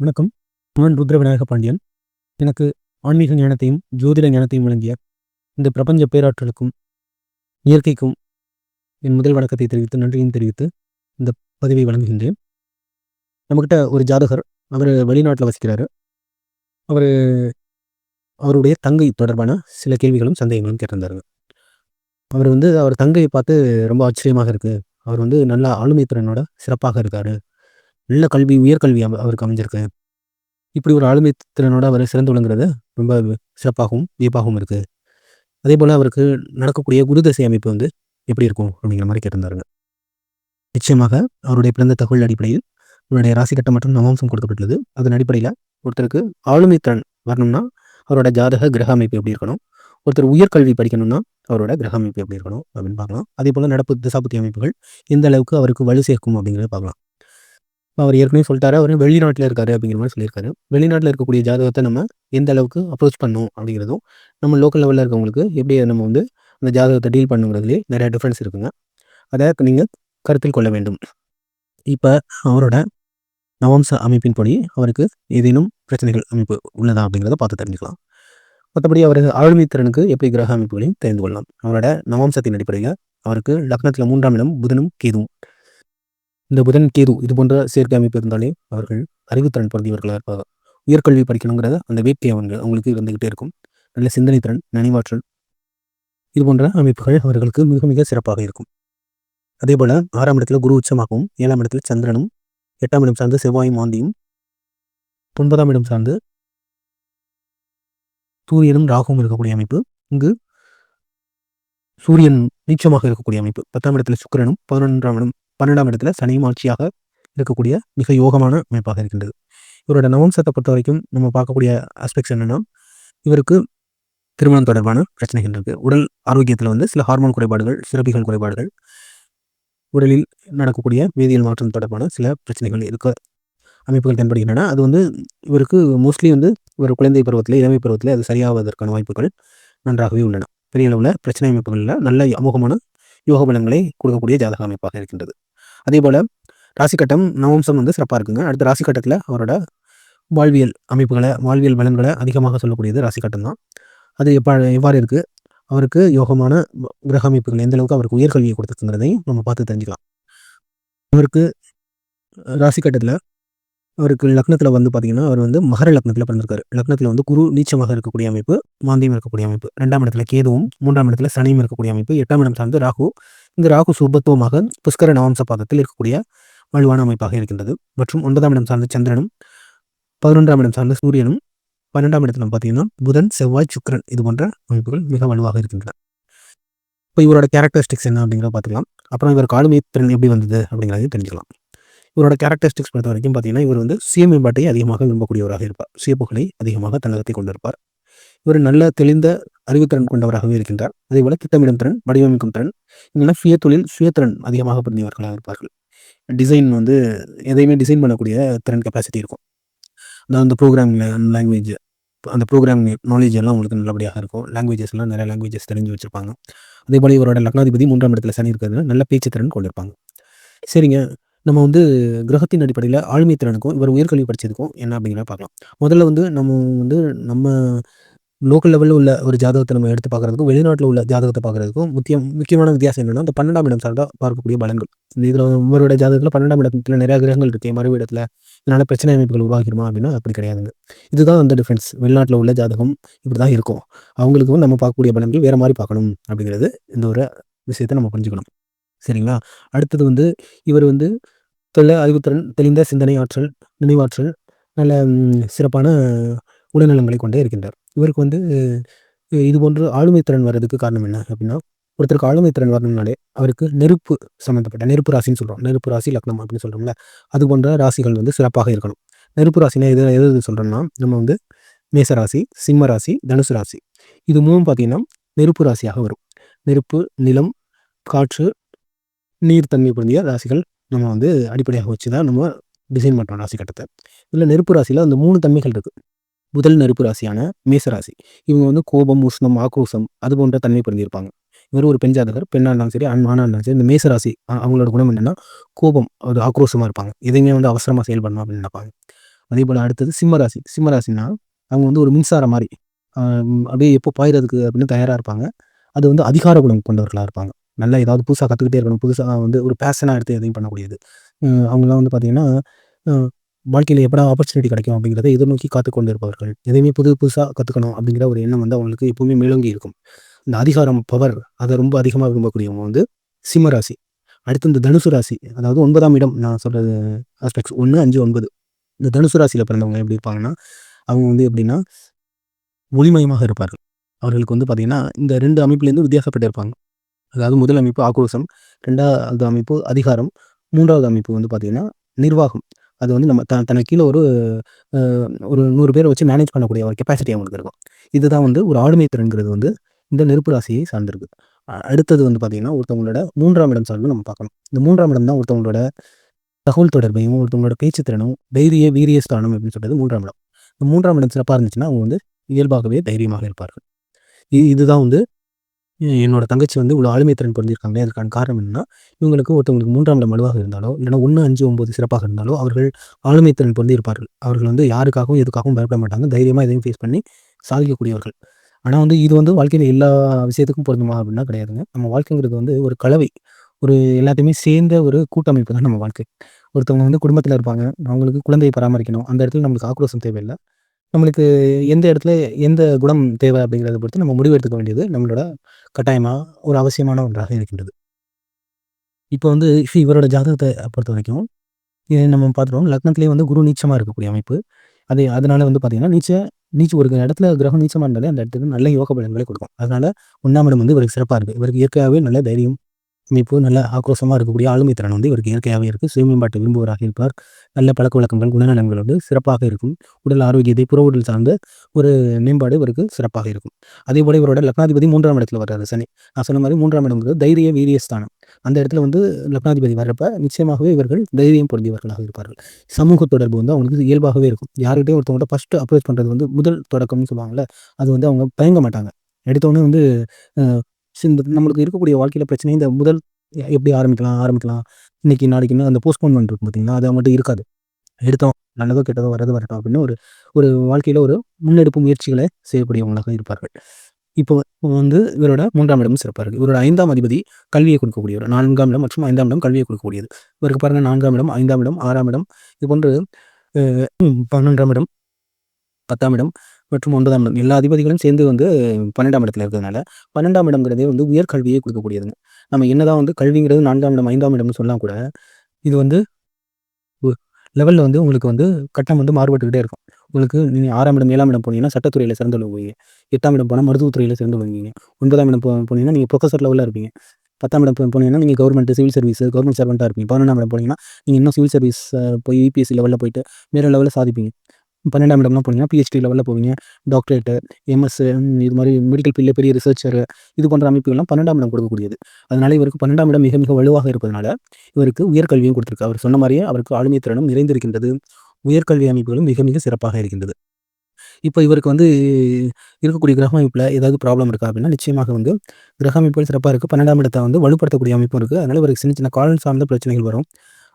வணக்கம். நான் ருத்ர விநாயக பாண்டியன். எனக்கு ஆன்மீக ஞானத்தையும் ஜோதிட ஞானத்தையும் வழங்கிய இந்த பிரபஞ்ச பேராற்றலுக்கும் இயற்கைக்கும் என் முதல் வணக்கத்தை தெரிவித்து நன்றியும் தெரிவித்து இந்த பதிவை வழங்குகின்றேன். நம்மக்கிட்ட ஒரு ஜாதகர் அவர் வெளிநாட்டில் வசிக்கிறாரு. அவர் அவருடைய தங்கை தொடர்பான சில கேள்விகளும் சந்தேகங்களும் கேட்டிருந்தாருங்க. அவர் வந்து அவர் தங்கையை பார்த்து ரொம்ப ஆச்சரியமாக இருக்குது அவர் வந்து நல்ல ஆளுமை திறனோட சிறப்பாக இருக்காரு. நல்ல கல்வி உயர்கல்வி அவருக்கு அமைஞ்சிருக்கு. இப்படி ஒரு ஆளுமை திறனோட அவர் சிறந்து விளங்குறது ரொம்ப சிறப்பாகவும் வியப்பாகவும் இருக்குது அதே போல் அவருக்கு நடக்கக்கூடிய குரு தசை அமைப்பு வந்து எப்படி இருக்கும் அப்படிங்கிற மாதிரி கேட்டிருந்தாருங்க. நிச்சயமாக அவருடைய பிறந்த தகவல் அடிப்படையில் அவருடைய ராசி கட்டம் மற்றும் நவாம்சம் கொடுக்கப்பட்டுள்ளது. அதன் அடிப்படையில் ஒருத்தருக்கு ஆளுமை திறன் வரணும்னா அவரோட ஜாதக கிரக அமைப்பு எப்படி இருக்கணும்? ஒருத்தர் உயர்கல்வி படிக்கணும்னா அவரோட கிரக அமைப்பு எப்படி இருக்கணும் அப்படின்னு பார்க்கலாம். அதே போல் நடப்பு திசாபுத்தி அமைப்புகள் எந்த அளவுக்கு அவருக்கு வலு சேர்க்கும் அப்படிங்கிறத பார்க்கலாம். அவர் ஏற்கனவே சொல்லிட்டாரு. அவர் வெளிநாட்டில் இருக்காரு அப்படிங்கிற மாதிரி சொல்லியிருக்காரு. வெளிநாட்டில் இருக்கக்கூடிய ஜாதகத்தை நம்ம எந்த அளவுக்கு அப்ரோச் பண்ணணும் அப்படிங்கிறதும் நம்ம லோக்கல் லெவலில் இருக்கவங்களுக்கு எப்படி நம்ம வந்து அந்த ஜாதகத்தை டீல் பண்ணுங்கிறதுலேயே நிறையா டிஃப்ரென்ஸ் இருக்குங்க. அதை நீங்கள் கருத்தில் கொள்ள வேண்டும். இப்போ அவரோட நவம்ச அமைப்பின்படி அவருக்கு ஏதேனும் பிரச்சனைகள் அமைப்பு உள்ளதா அப்படிங்கிறத பார்த்து தெரிஞ்சுக்கலாம். மற்றபடி அவர் ஆளுமை திறனுக்கு எப்படி கிரக அமைப்புகளையும் தெரிந்து கொள்ளலாம். அவரோட நவம்சத்தின் அடிப்படையில் அவருக்கு லக்னத்தில் மூன்றாம் இடம் புதனும் கேதுவும் இந்த புதன் கேது இது போன்ற சேர்க்கை அமைப்பு இருந்தாலே அவர்கள் அறிவுத்திறன் பிறந்தவர்களாக இருப்பாங்க. உயர்கல்வி படிக்கணுங்கிறத அந்த வேட்கை அவங்க அவங்களுக்கு இருந்துகிட்டே இருக்கும். நல்ல சிந்தனை திறன் நினைவாற்றல் இது போன்ற அமைப்புகள் அவர்களுக்கு மிக மிக சிறப்பாக இருக்கும். அதே போல ஆறாம் இடத்துல குரு உச்சமாகவும் ஏழாம் இடத்துல சந்திரனும் எட்டாம் இடம் சார்ந்து செவ்வாயும் மாந்தியும் ஒன்பதாம் இடம் சார்ந்து சூரியனும் ராகுவும் இருக்கக்கூடிய அமைப்பு. இங்கு சூரியன் நீச்சமாக இருக்கக்கூடிய அமைப்பு. பத்தாம் இடத்துல சுக்கிரனும் பதினொன்றாம் இடம் பன்னெண்டாம் இடத்துல சனியும் ஆட்சியாக இருக்கக்கூடிய மிக யோகமான அமைப்பாக இருக்கின்றது. இவரோட நவம்சத்தை பொறுத்த வரைக்கும் நம்ம பார்க்கக்கூடிய ஆஸ்பெக்ட்ஸ் என்னென்னா இவருக்கு திருமணம் தொடர்பான பிரச்சனைகள் இருக்குது உடல் ஆரோக்கியத்தில் வந்து சில ஹார்மோன் குறைபாடுகள் சிறப்பிகள் குறைபாடுகள் உடலில் நடக்கக்கூடிய வேதியியல் மாற்றம் தொடர்பான சில பிரச்சனைகள் இருக்க அமைப்புகள் தென்படுகின்றன. அது வந்து இவருக்கு மோஸ்ட்லி வந்து இவர் குழந்தை பருவத்தில் இளமை பருவத்தில் அது சரியாவதற்கான வாய்ப்புகள் நன்றாகவே உள்ளன. பெரிய அளவில் பிரச்சனை அமைப்புகளில் நல்ல அமோகமான யோக பலன்களை கொடுக்கக்கூடிய ஜாதக அமைப்பாக இருக்கின்றது. அதே போல் ராசிக்கட்டம் நவம்சம் வந்து சிறப்பாக இருக்குங்க. அடுத்த ராசிக்கட்டத்தில் அவரோட வாழ்வியல் அமைப்புகளை வாழ்வியல் பலன்களை அதிகமாக சொல்லக்கூடியது ராசிக்கட்டம் தான். அது எப்ப எவ்வாறு இருக்குது அவருக்கு யோகமான கிரக அமைப்புகள் எந்த அளவுக்கு அவருக்கு உயர்கல்வியை கொடுத்துருக்குங்கிறதையும் நம்ம பார்த்து தெரிஞ்சுக்கலாம். அவருக்கு ராசிக்கட்டத்தில் அவருக்கு லக்னத்தில் வந்து பார்த்தீங்கன்னா அவர் வந்து மகர லக்னத்தில் பிறந்திருக்காரு. லக்னத்தில் வந்து குரு நீச்சமாக இருக்கக்கூடிய அமைப்பு மாந்தியம் இருக்கக்கூடிய அமைப்பு ரெண்டாம் இடத்துல கேதுவும் மூன்றாம் இடத்துல சனியும் இருக்கக்கூடிய அமைப்பு எட்டாம் இடம் சார்ந்து ராகு. இந்த ராகு சுபத்துவமாக புஷ்கர நவம்ச பாதத்தில் இருக்கக்கூடிய வலுவான அமைப்பாக இருக்கின்றது. மற்றும் ஒன்பதாம் இடம் சார்ந்த சந்திரனும் பதினொன்றாம் இடம் சார்ந்த சூரியனும் பன்னெண்டாம் இடத்துல பார்த்தீங்கன்னா புதன் செவ்வாய் சுக்கரன் இது போன்ற அமைப்புகள் மிக வலுவாக இருக்கின்றன. இப்போ இவரோட கேரக்டரிஸ்டிக்ஸ் என்ன அப்படிங்கிறத பார்த்துக்கலாம். அப்புறம் இவர் ஆளுமை திறன் எப்படி வந்தது அப்படிங்கிறதையும் தெரிஞ்சுக்கலாம். இவரோட கேரக்டரிஸ்டிக்ஸ் பொறுத்த வரைக்கும் பார்த்தீங்கன்னா இவர் வந்து சுய மேம்பாட்டை அதிகமாக விரும்பக்கூடியவராக இருப்பார். சுயப்புகளை அதிகமாக தன்னகத்தை கொண்டிருப்பார். இவர் நல்ல தெளிந்த அறிவுத்திறன் கொண்டவராகவே இருக்கின்றார். அதே போல திட்டமிடும் திறன் வடிவமைக்கும் திறன் இல்லைன்னா சுய தொழில் சுயத்திறன் அதிகமாக பொருந்தியவர்களாக இருப்பார்கள். டிசைன் வந்து எதையுமே டிசைன் பண்ணக்கூடிய திறன் கெப்பாசிட்டி இருக்கும். அதாவது அந்த ப்ரோக்ராமிங் லாங்குவேஜ் அந்த ப்ரோக்ராமிங் நாலேஜ் எல்லாம் உங்களுக்கு நல்லபடியாக இருக்கும். லாங்குவேஜஸ் எல்லாம் நிறைய லாங்குவேஜஸ் தெரிஞ்சு வச்சிருப்பாங்க. அதே போல் இவரோட லக்னாதிபதி மூன்றாம் இடத்துல சனி இருக்கிறதுனால நல்ல பேச்சு திறன் கொண்டிருப்பாங்க. சரிங்க. நம்ம வந்து கிரகத்தின் அடிப்படையில் ஆளுமை திறனுக்கும் இவர் உயர்கல்வி படித்ததுக்கும் என்ன அப்படிங்கிறத பார்க்கலாம். முதல்ல வந்து நம்ம வந்து நம்ம லோக்கல் லெவலில் உள்ள ஒரு ஜாதகத்தை நம்ம எடுத்து பார்க்குறதுக்கும் வெளிநாட்டில் உள்ள ஜாதகத்தை பார்க்குறதுக்கும் முக்கியம் முக்கியமான வித்தியாசம் என்னென்னா அந்த பன்னெண்டாம் இடம் சார்ந்தா பார்க்கக்கூடிய பலன்கள். இதில் இவரோட ஜாதகத்தில் பன்னெண்டாம் இடத்துல நிறையா கிரகங்கள் இருக்குது மறு இடத்துல இதனால் பிரச்சனை அமைப்புகள் உருவாகிருமா அப்படின்னா அப்படி கிடையாதுங்க. இதுதான் அந்த டிஃப்ரென்ஸ் வெளிநாட்டில் உள்ள ஜாதகம் இப்படி தான் இருக்கும் அவங்களுக்கும் நம்ம பார்க்கக்கூடிய பலன்கள் வேறு மாதிரி பார்க்கணும் அப்படிங்கிறது இந்த ஒரு விஷயத்தை நம்ம புரிஞ்சுக்கணும். சரிங்களா? அடுத்தது வந்து இவர் வந்து சொல்ல அறிவுத்திறன் தெளிந்த சிந்தனை ஆற்றல் நினைவாற்றல் நல்ல சிறப்பான உடல்நலங்களை கொண்டே இருக்கின்றார். இவருக்கு வந்து இது போன்று ஆளுமை திறன் வர்றதுக்கு காரணம் என்ன அப்படின்னா ஒருத்தருக்கு ஆளுமை திறன் வரணும்னாலே அவருக்கு நெருப்பு சம்மந்தப்பட்ட நெருப்பு ராசின்னு சொல்கிறோம் நெருப்பு ராசி லக்னம் அப்படின்னு சொல்கிறோம்ல அது போன்ற ராசிகள் வந்து சிறப்பாக இருக்கணும். நெருப்பு ராசினா எது எது சொல்கிறோம்னா நம்ம வந்து மேச ராசி சிம்ம ராசி தனுசு ராசி. இது மூணும் பார்த்தீங்கன்னா நெருப்பு ராசியாக வரும். நெருப்பு நிலம் காற்று நீர் பொருந்திய ராசிகள் நம்ம வந்து அடிப்படையாக வச்சு தான் நம்ம டிசைன் பண்ணுறோம் ராசி கட்டத்தை. இதில் நெருப்பு ராசியில் அந்த மூணு தன்மைகள் இருக்குது முதல் நெருப்பு ராசியான மேச ராசி. இவங்க வந்து கோபம் உஷ்ணம் ஆக்ரோஷம் அது போன்ற தன்மை பிறந்திருப்பாங்க இவர் ஒரு பெண் ஜாதகர் பெண்ணாக இருந்தாலும் சரி ஆண் ஆணாக இருந்தாலும் சரி இந்த மேச ராசி அவங்களோட குணம் என்னென்னா கோபம் அது ஆக்ரோஷமாக இருப்பாங்க. எதையுமே வந்து அவசரமாக செயல்படணும் அப்படின்னு நினைப்பாங்க. அதே போல் அடுத்தது சிம்மராசி சிம்மராசினா அவங்க வந்து ஒரு மின்சாரம் மாதிரி அப்படியே எப்போ பாயிறதுக்கு அப்படின்னு தயாராக இருப்பாங்க. அது வந்து அதிகார குணம் கொண்டவர்களாக இருப்பாங்க. நல்லா ஏதாவது புதுசாக கற்றுக்கிட்டே இருக்கணும். புதுசாக வந்து ஒரு பேஷனாக எடுத்து எதையும் பண்ணக்கூடியது. அவங்களாம் வந்து பார்த்திங்கன்னா வாழ்க்கையில் எப்படா ஆப்பர்ச்சுனிட்டி கிடைக்கும் அப்படிங்கிறத எதிர்நோக்கி காத்து கொண்டு இருப்பவர்கள் எதையுமே புது புதுசாக கற்றுக்கணும் அப்படிங்கிற ஒரு எண்ணம் வந்து அவங்களுக்கு எப்பவுமே மேலோங்கி இருக்கும். இந்த அதிகாரம் பவர் அதை ரொம்ப அதிகமாக விரும்பக்கூடியவங்க வந்து சிம்மராசி அடுத்து இந்த தனுசு ராசி. அதாவது ஒன்பதாம் இடம் நான் சொல்கிறது ஆஸ்பெக்ட்ஸ் ஒன்று அஞ்சு ஒன்பது. இந்த தனுசு ராசியில் பிறந்தவங்க எப்படி இருப்பாங்கன்னா அவங்க வந்து எப்படின்னா ஒளிமயமாக இருப்பார்கள். அவர்களுக்கு வந்து பார்த்திங்கன்னா இந்த ரெண்டு அமைப்புலேருந்து வித்தியாசப்பட்டு இருப்பாங்க. அதாவது முதல் அமைப்பு ஆக்ரோஷம் ரெண்டாவது அமைப்பு அதிகாரம் மூன்றாவது அமைப்பு வந்து பார்த்திங்கன்னா நிர்வாகம். அது வந்து நம்ம த தனக்கு கீழே ஒரு ஒரு நூறு பேரை வச்சு மேனேஜ் பண்ணக்கூடிய ஒரு கெப்பாசிட்டி அவங்களுக்கு இருக்கும். இதுதான் வந்து ஒரு ஆளுமை திறன்கிறது வந்து இந்த நெருப்பு ராசியை சார்ந்திருக்கு. அடுத்தது வந்து பார்த்திங்கன்னா ஒருத்தவங்களோட மூன்றாம் இடம் சார்ந்து நம்ம பார்க்கணும். இந்த மூன்றாம் இடம் தான் ஒருத்தவங்களோட தகவல் தொடர்பையும் ஒருத்தவங்களோட பேச்சு திறனும் தைரிய வீரிய ஸ்தானம் அப்படின்னு சொல்கிறது மூன்றாம் இடம். இந்த மூன்றாம் இடம் சிறப்பாக இருந்துச்சுன்னா அவங்க வந்து இயல்பாகவே தைரியமாக இருப்பார்கள். இதுதான் வந்து என்னோட தங்கச்சி வந்து இவ்வளோ ஆளுமை திறன் பொருந்திருக்காங்களே அதுக்கான காரணம் என்னன்னா இவங்களுக்கு ஒருத்தவங்களுக்கு மூன்றாம் இடம் வலுவாக இருந்தாலோ இல்லைன்னா ஒன்று அஞ்சு ஒம்பது சிறப்பாக இருந்தாலோ அவர்கள் ஆளுமை திறன் பொருந்தி இருப்பார்கள் அவர்கள் வந்து யாருக்காகவும் எதுக்காகவும் பயப்பட மாட்டாங்க. தைரியமாக எதையும் ஃபேஸ் பண்ணி சாதிக்கக்கூடியவர்கள். ஆனால் வந்து இது வந்து வாழ்க்கையில் எல்லா விஷயத்துக்கும் பொருந்துமா அப்படின்னா கிடையாதுங்க. நம்ம வாழ்க்கைங்கிறது வந்து ஒரு கலவை. ஒரு எல்லாத்தையுமே சேர்ந்த ஒரு கூட்டமைப்பு தான் நம்ம வாழ்க்கை. ஒருத்தவங்க வந்து குடும்பத்தில் இருப்பாங்க. அவங்களுக்கு குழந்தையை பராமரிக்கணும். அந்த இடத்துல நம்மளுக்கு ஆக்ரோஷம் தேவையில்லை. நம்மளுக்கு எந்த இடத்துல எந்த குணம் தேவை அப்படிங்கிறத பொறுத்து நம்ம முடிவு எடுத்துக்க வேண்டியது நம்மளோட கட்டாயமாக ஒரு அவசியமான ஒன்றாக இருக்கின்றது. இப்போ வந்து இவரோட ஜாதகத்தை பொறுத்த வரைக்கும் இது நம்ம பார்த்துருவோம். லக்னத்திலே வந்து குரு நீச்சமாக இருக்கக்கூடிய அமைப்பு. அது அதனால வந்து பார்த்தீங்கன்னா நீச்ச நீச்சு ஒரு இடத்துல கிரகம் நீச்சமாக இருந்தாலே அந்த இடத்துக்கு நல்ல யோக பலன்களை கொடுக்கும். அதனால ஒன்றாம் இடம் வந்து இவருக்கு சிறப்பாக இருக்குது இவருக்கு இயற்கையாகவே நல்ல தைரியம் அமைப்பு நல்ல ஆக்ரோஷமாக இருக்கக்கூடிய ஆளுமை திறன் வந்து இவருக்கு இயற்கையாகவே இருக்குது சுயமேம்பாட்டு விரும்புவராக இருப்பார். நல்ல பழக்க வழக்கங்கள் குணநலங்கள் வந்து சிறப்பாக இருக்கும். உடல் ஆரோக்கியத்தை புற உடல் சார்ந்த ஒரு மேம்பாடு இவருக்கு சிறப்பாக இருக்கும். அதே போல் இவரோட லக்னாதிபதி மூன்றாம் இடத்துல வர்றாரு சனி. நான் சொன்ன மாதிரி மூன்றாம் இடம்ங்கிறது தைரிய வீரியஸ்தானம் அந்த இடத்துல வந்து லக்னாதிபதி வர்றப்ப நிச்சயமாகவே இவர்கள் தைரியம் பொருந்தியவர்களாக இருப்பார்கள். சமூக தொடர்பு வந்து அவங்களுக்கு இயல்பாகவே இருக்கும். யார்கிட்டையும் ஒருத்தவங்கள்ட்ட ஃபஸ்ட்டு அப்ரோச் பண்ணுறது வந்து முதல் தொடக்கம்னு சொல்லுவாங்கள்ல அது வந்து அவங்க பயங்க மாட்டாங்க. எடுத்தோடனே வந்து இந்த நம்மளுக்கு இருக்கக்கூடிய வாழ்க்கையில் பிரச்சனை இந்த முதல் எப்படி ஆரம்பிக்கலாம் ஆரம்பிக்கலாம். இன்னைக்கு நாளைக்குன்னு அந்த போஸ்ட்போன்மெண்ட் இருக்கும் பார்த்தீங்களா அது மட்டும் இருக்காது. எடுத்தோம் நல்லதோ கெட்டதோ வரது வரட்டும் அப்படின்னு ஒரு ஒரு வாழ்க்கையில் ஒரு முன்னெடுப்பு முயற்சிகளை செய்யக்கூடியவங்களாக இருப்பார்கள். இப்போ வந்து இவரோட மூன்றாம் இடமும் சிறப்பாக இருக்குது இவரோட ஐந்தாம் அதிபதி கல்வியை கொடுக்கக்கூடியவர். நான்காம் இடம் மற்றும் ஐந்தாம் இடம் கல்வியை கொடுக்கக்கூடியது. இவருக்கு பாருங்கள் நான்காம் இடம் ஐந்தாம் இடம் ஆறாம் இடம். இது போன்று பன்னெண்டாம் இடம் பத்தாம் இடம் மற்றும் ஒன்பதாம் இடம் எல்லா அதிபதிகளும் சேர்ந்து வந்து பன்னெண்டாம் இடத்துல இருக்கிறதுனால பன்னெண்டாம் இடம்ங்கிறதே வந்து உயர்கல்வியை கொடுக்கக்கூடியதுங்க. நம்ம என்னதான் வந்து கல்விங்கிறது நான்காம் இடம் ஐந்தாம் இடம்னு சொல்லலாம் கூட இது வந்து லெவலில் வந்து உங்களுக்கு வந்து கட்டம் வந்து மாறுபட்டுக்கிட்டே இருக்கும். உங்களுக்கு நீங்கள் ஆறாம் இடம் ஏழாம் இடம் போனீங்கன்னா சட்டத்துறையில் சிறந்து விழுவீங்க எட்டாம் இடம் போனால் மருத்துவத்துறையில் சிறந்து விழுவீங்க ஒன்பதாம் இடம் போ போனீங்கன்னா நீங்கள் ப்ரொஃபஸர் லெவலில் இருப்பீங்க. பத்தாம் இடம் போனீங்கன்னா நீங்கள் கவர்மெண்ட் சிவில் சர்வீஸ் கவர்மெண்ட் சர்வெண்ட்டாக இருப்பீங்க. பதினொன்றாம் இடம் போனீங்கன்னா நீங்கள் இன்னும் சிவில் சர்வீஸ் போய் யூபிஎஸ்சி லெவலில் போயிட்டு மேலே லெவலில் சாதிப்பீங்க. பன்னெண்டாம் இடம்லாம் போனீங்கன்னா பிஹெச்டி லெவலில் போவீங்க. டாக்டரேட்டு எம்எஸ் இது மாதிரி மெடிக்கல் ஃபீல்டில் பெரிய ரிசர்ச்சர் இது போன்ற அமைப்புகள்லாம் பன்னெண்டாம் இடம் கொடுக்கக்கூடியது. அதனால் இவருக்கு பன்னெண்டாம் இடம் மிக மிக வலுவாக இருப்பதனால இவருக்கு உயர்கல்வியும் கொடுத்துருக்கு அவர் சொன்ன மாதிரியே அவருக்கு ஆளுமை திறனும் நிறைந்திருக்கின்றது. உயர்கல்வி அமைப்புகளும் மிக மிக சிறப்பாக இருக்கின்றது. இப்போ இவருக்கு வந்து இருக்கக்கூடிய கிரக அமைப்பில் ஏதாவது ப்ராப்ளம் இருக்கா அப்படின்னா நிச்சயமாக வந்து கிரக அமைப்புகள் சிறப்பாக இருக்குது பன்னெண்டாம் இடத்தை வந்து வலுப்படுத்தக்கூடிய அமைப்பும் இருக்குது அதனால் இவருக்கு சின்ன சின்ன காலம் சார்ந்த பிரச்சனைகள் வரும்.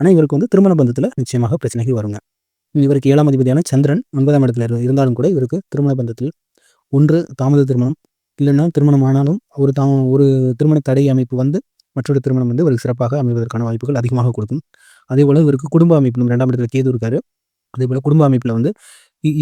ஆனால் இவருக்கு வந்து திருமண பந்தத்தில் நிச்சயமாக பிரச்சனைகள் வருங்க. இவருக்கு ஏழாம் அதிபதியான சந்திரன் ஒன்பதாம் இடத்துல இருந்தாலும் கூட இவருக்கு திருமண பந்தத்தில் ஒன்று தாமத திருமணம். இல்லைன்னா திருமணம் ஆனாலும் ஒரு தா ஒரு திருமண தடை அமைப்பு வந்து மற்றொரு திருமணம் வந்து இவருக்கு சிறப்பாக அமைவதற்கான வாய்ப்புகள் அதிகமாக கொடுக்கும். அதே போல் இவருக்கு குடும்ப அமைப்பு ரெண்டாம் இடத்துல கேது இருக்காரு. அதே போல் குடும்ப அமைப்பில் வந்து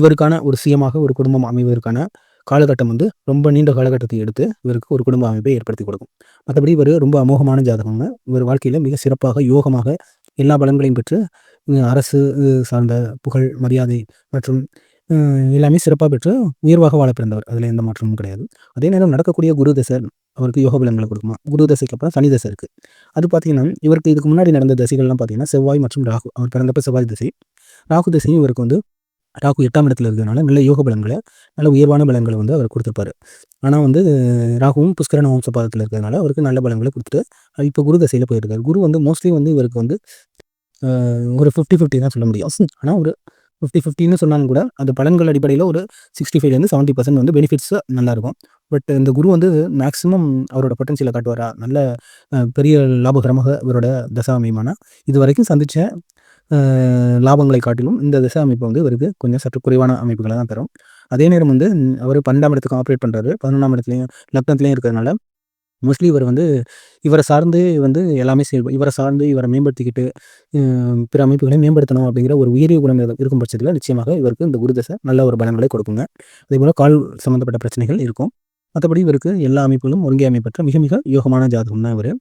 இவருக்கான ஒரு சுயமாக ஒரு குடும்பம் அமைவதற்கான காலகட்டம் வந்து ரொம்ப நீண்ட காலகட்டத்தை எடுத்து இவருக்கு ஒரு குடும்ப அமைப்பை ஏற்படுத்தி கொடுக்கும். மற்றபடி இவர் ரொம்ப அமோகமான ஜாதகங்க. இவர் வாழ்க்கையில் மிக சிறப்பாக யோகமாக எல்லா பலன்களையும் பெற்று அரசு சார்ந்த புகழ் மரியாதை மற்றும் எல்லாமே சிறப்பாக பெற்று உயர்வாக வாழ பிறந்தவர். அதில் எந்த மாற்றமும் கிடையாது. அதே நேரம் நடக்கக்கூடிய குரு தசை அவருக்கு யோக பலன்களை கொடுக்குமா? குரு தசைக்கு அப்புறம் சனி தசை இருக்குது அது பார்த்தீங்கன்னா இவருக்கு இதுக்கு முன்னாடி நடந்த தசைகள்லாம் பார்த்தீங்கன்னா செவ்வாய் மற்றும் ராகு. அவர் பிறந்தப்ப செவ்வாய் திசை. ராகு திசையும் இவருக்கு வந்து ராகு எட்டாம் இடத்துல இருக்கிறதுனால நல்ல யோக பலன்களை நல்ல உயர்வான பலன்களை வந்து அவர் கொடுத்துருப்பாரு. ஆனால் வந்து ராகுவும் புஷ்கரண வம்ச பாதத்தில் இருக்கிறதுனால அவருக்கு நல்ல பலன்களை கொடுத்துட்டு இப்போ குரு தசையில் போயிருக்காரு. குரு வந்து மோஸ்ட்லி வந்து இவருக்கு வந்து ஒரு ஃபிஃப்டி ஃபிஃப்டி தான் சொல்ல முடியும். ஆனால் ஒரு ஃபிஃப்டி ஃபிஃப்டின்னு சொன்னாலும் கூட அந்த பலன்கள் அடிப்படையில் ஒரு சிக்ஸ்டி ஃபைவ்லேருந்து செவன்ட்டி பர்சன்ட் வந்து பெனிஃபிட்ஸ் நல்லாயிருக்கும். பட் இந்த குரு வந்து மேக்ஸிமம் அவரோட பொட்டன்சியலை காட்டுவாரா? நல்ல பெரிய லாபகரமாக இவரோட தசாமியமான இது வரைக்கும் சந்தித்த லாபங்களை காட்டிலும் இந்த திசை அமைப்பு வந்து இவருக்கு கொஞ்சம் சற்று குறைவான அமைப்புகளை தான் தரும். அதே நேரம் வந்து அவர் பன்னெண்டாம் இடத்துக்கு ஆப்ரேட் பண்ணுறாரு பதினொன்றாம் இடத்துலையும் லக்னத்துலேயும் இருக்கிறதுனால மோஸ்ட்லி இவர் வந்து இவரை சார்ந்து வந்து எல்லாமே செய் இவரை சார்ந்து இவரை மேம்படுத்திக்கிட்டு பிற அமைப்புகளை மேம்படுத்தணும் அப்படிங்கிற ஒரு உயிரிய குணம் இருக்கும் பட்சத்தில் நிச்சயமாக இவருக்கு இந்த குருதசை நல்ல ஒரு பலன்களை கொடுக்குங்க. அதேபோல் கால் சம்மந்தப்பட்ட பிரச்சனைகள் இருக்கும். மற்றபடி இவருக்கு எல்லா அமைப்புகளும் ஒருங்கே அமைப்பற்ற மிக மிக யோகமான ஜாதகம் தான் இவர்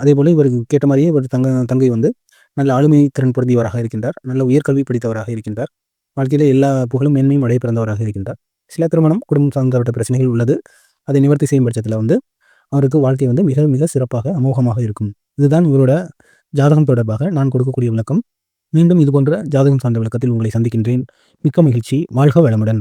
அதே போல் இவருக்கு கேட்ட மாதிரியே இவர் தங்க தங்கை வந்து நல்ல ஆளுமை திறன் பொருந்தியவராக இருக்கின்றார். நல்ல உயர்கல்வி படித்தவராக இருக்கின்றார். வாழ்க்கையில் எல்லா புகழும் மேன்மையும் அடைய பிறந்தவராக இருக்கின்றார். சில திருமணம் குடும்பம் சார்ந்தப்பட்ட பிரச்சனைகள் உள்ளது. அதை நிவர்த்தி செய்யும் பட்சத்தில் வந்து அவருக்கு வாழ்க்கை வந்து மிக மிக சிறப்பாக அமோகமாக இருக்கும். இதுதான் இவரோட ஜாதகம் தொடர்பாக நான் கொடுக்கக்கூடிய விளக்கம். மீண்டும் இதுபோன்ற ஜாதகம் சார்ந்த விளக்கத்தில் உங்களை சந்திக்கின்றேன். மிக்க மகிழ்ச்சி. வாழ்க வளமுடன்.